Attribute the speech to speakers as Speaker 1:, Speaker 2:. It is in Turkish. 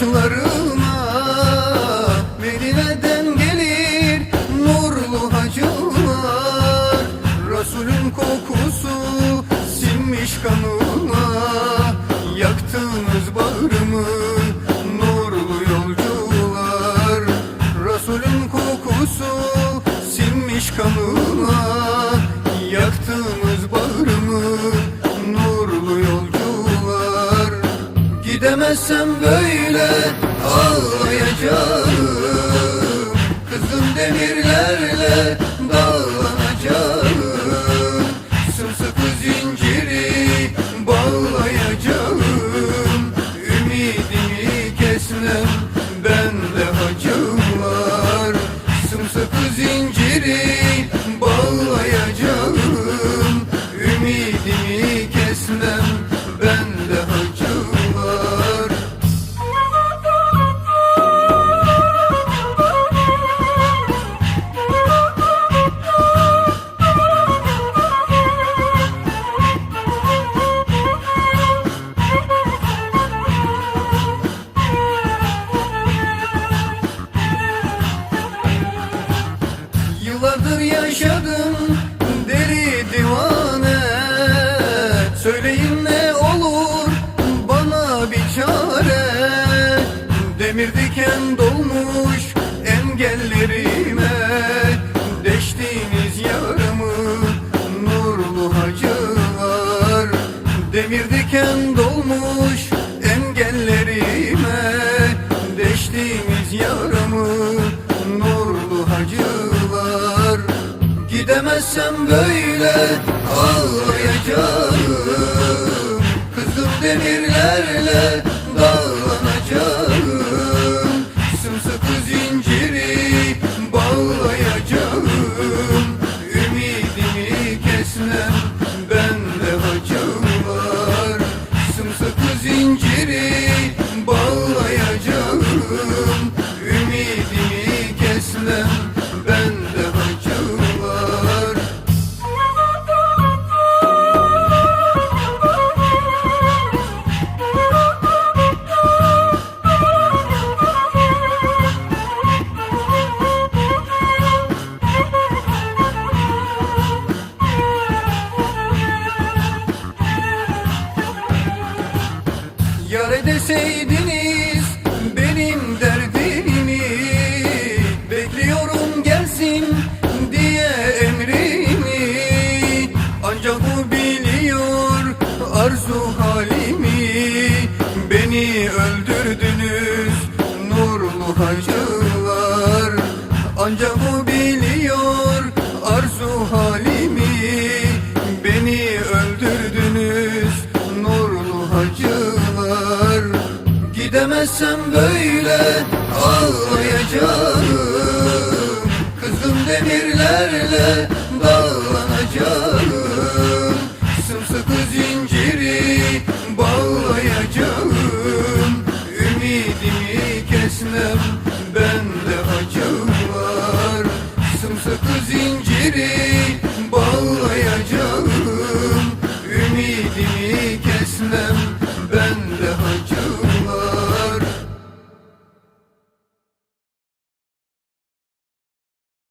Speaker 1: başlarına Gidemezsem böyle diken dolmuş engellerime Deştiniz yarımı nurlu hacılar. Gidemezsem böyle ağlayacağım. Kızım demirlerle dağlanacağım. Sımsıkı zinciri bağlayacağım. Ümidimi kesmem Yar deseydiniz benim derdimi Bekliyorum gelsin diye emrimi. Ancak bu biliyor arzu halimi. Beni öldürdünüz nurlu hacılar Ancak bu Gidemezsem böyle ağlayacağım. Kızgın demirlerle dağlanacağım Sımsıkı zinciri bağlayacağım. Ümidimi kesmem bende hacım var. Sımsıkı zinciri